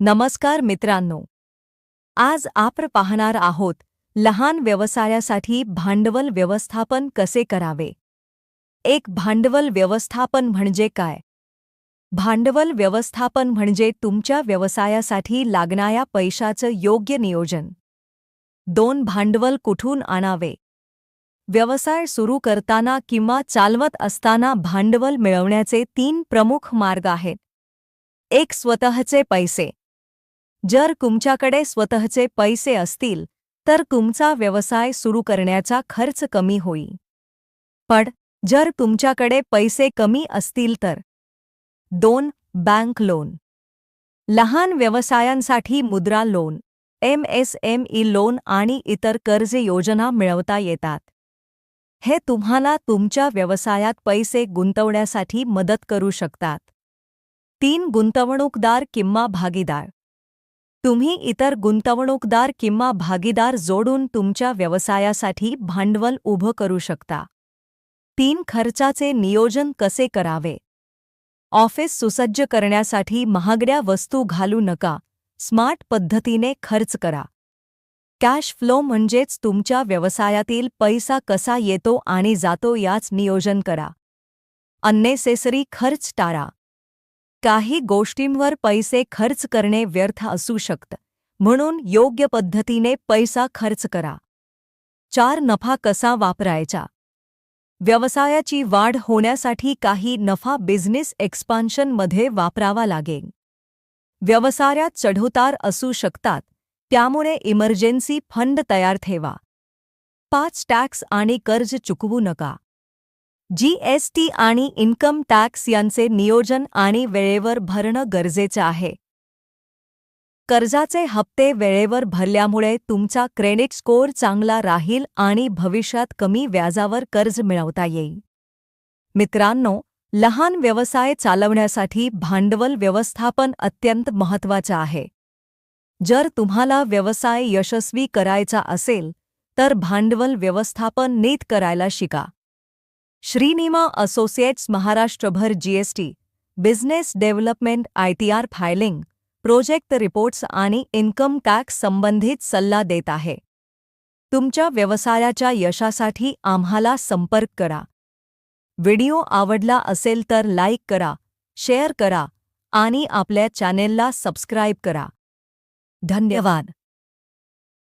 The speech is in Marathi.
नमस्कार मित्रांनो. आज आपण पाहणार आहोत लहान व्यवसायासाठी भांडवल व्यवस्थापन कसे करावे? एक भांडवल व्यवस्थापन म्हणजे काय? भांडवल व्यवस्थापन म्हणजे तुमच्या व्यवसायासाठी लागणाऱ्या पैशाचं योग्य नियोजन. दोन भांडवल कुठून आणावे? व्यवसाय सुरू करताना किंवा चालवत असताना भांडवल मिळवण्याचे तीन प्रमुख मार्ग आहेत. एक स्वतःचे पैसे. जर तुमच्याकडे स्वतःचे पैसे असतील तर तुमचा व्यवसाय सुरू करण्याचा खर्च कमी होईल. पण जर तुमच्याकडे पैसे कमी असतील तर. दोन बँक लोन. लहान व्यवसायांसाठी Mudra loan M S M E loan आणि इतर कर्ज योजना मिळवता येतात. हे तुम्हाला तुमच्या व्यवसायात पैसे गुंतवण्यासाठी मदत करू शकतात. तीन गुंतवणूकदार किंवा भागीदार. तुम्ही इतर गुंतवणूकदार किंवा भागीदार जोडून तुमच्या व्यवसायासाठी भांडवल उभं करू शकता. तीन खर्चाचे नियोजन कसे करावे? ऑफिस सुसज्ज करण्यासाठी महागड्या वस्तू घालू नका. स्मार्ट पद्धतीने खर्च करा. कॅश फ्लो म्हणजेच तुमच्या व्यवसायातील पैसा कसा येतो आणि जातो याच नियोजन करा. अननेसेसरी खर्च टाळा. काही गोष्टींवर पैसे खर्च करणे व्यर्थ असू शकतं म्हणून योग्य पद्धतीने पैसा खर्च करा. चार नफा कसा वापरायचा? व्यवसायाची वाढ होण्यासाठी काही नफा बिझनेस एक्सपान्शनमध्ये वापरावा लागेल. व्यवसायात चढउतार असू शकतात त्यामुळे इमर्जन्सी फंड तयार ठेवा. पाच टॅक्स आणि कर्ज चुकवू नका. जीएसटी आणि इन्कम टॅक्स यांचे नियोजन आणि वेळेवर भरणं गरजेचं आहे. कर्जाचे हप्ते वेळेवर भरल्यामुळे तुमचा क्रेडिट स्कोअर चांगला राहील आणि भविष्यात कमी व्याजावर कर्ज मिळवता येईल. मित्रांनो लहान व्यवसाय चालवण्यासाठी भांडवल व्यवस्थापन अत्यंत महत्त्वाचं आहे. जर तुम्हाला व्यवसाय यशस्वी करायचा असेल तर भांडवल व्यवस्थापन नीट करायला शिका. श्रीनिमा असोसिएट्स महाराष्ट्रभर GST business development ITR filing project reports आणि इन्कम टॅक्स संबंधित सल्ला देत आहे. तुमच्या व्यवसायाच्या यशासाठी आम्हाला संपर्क करा. व्हिडिओ आवडला असेल तर लाईक करा, शेअर करा आणि आपल्या चॅनेलला सबस्क्राईब करा. धन्यवाद.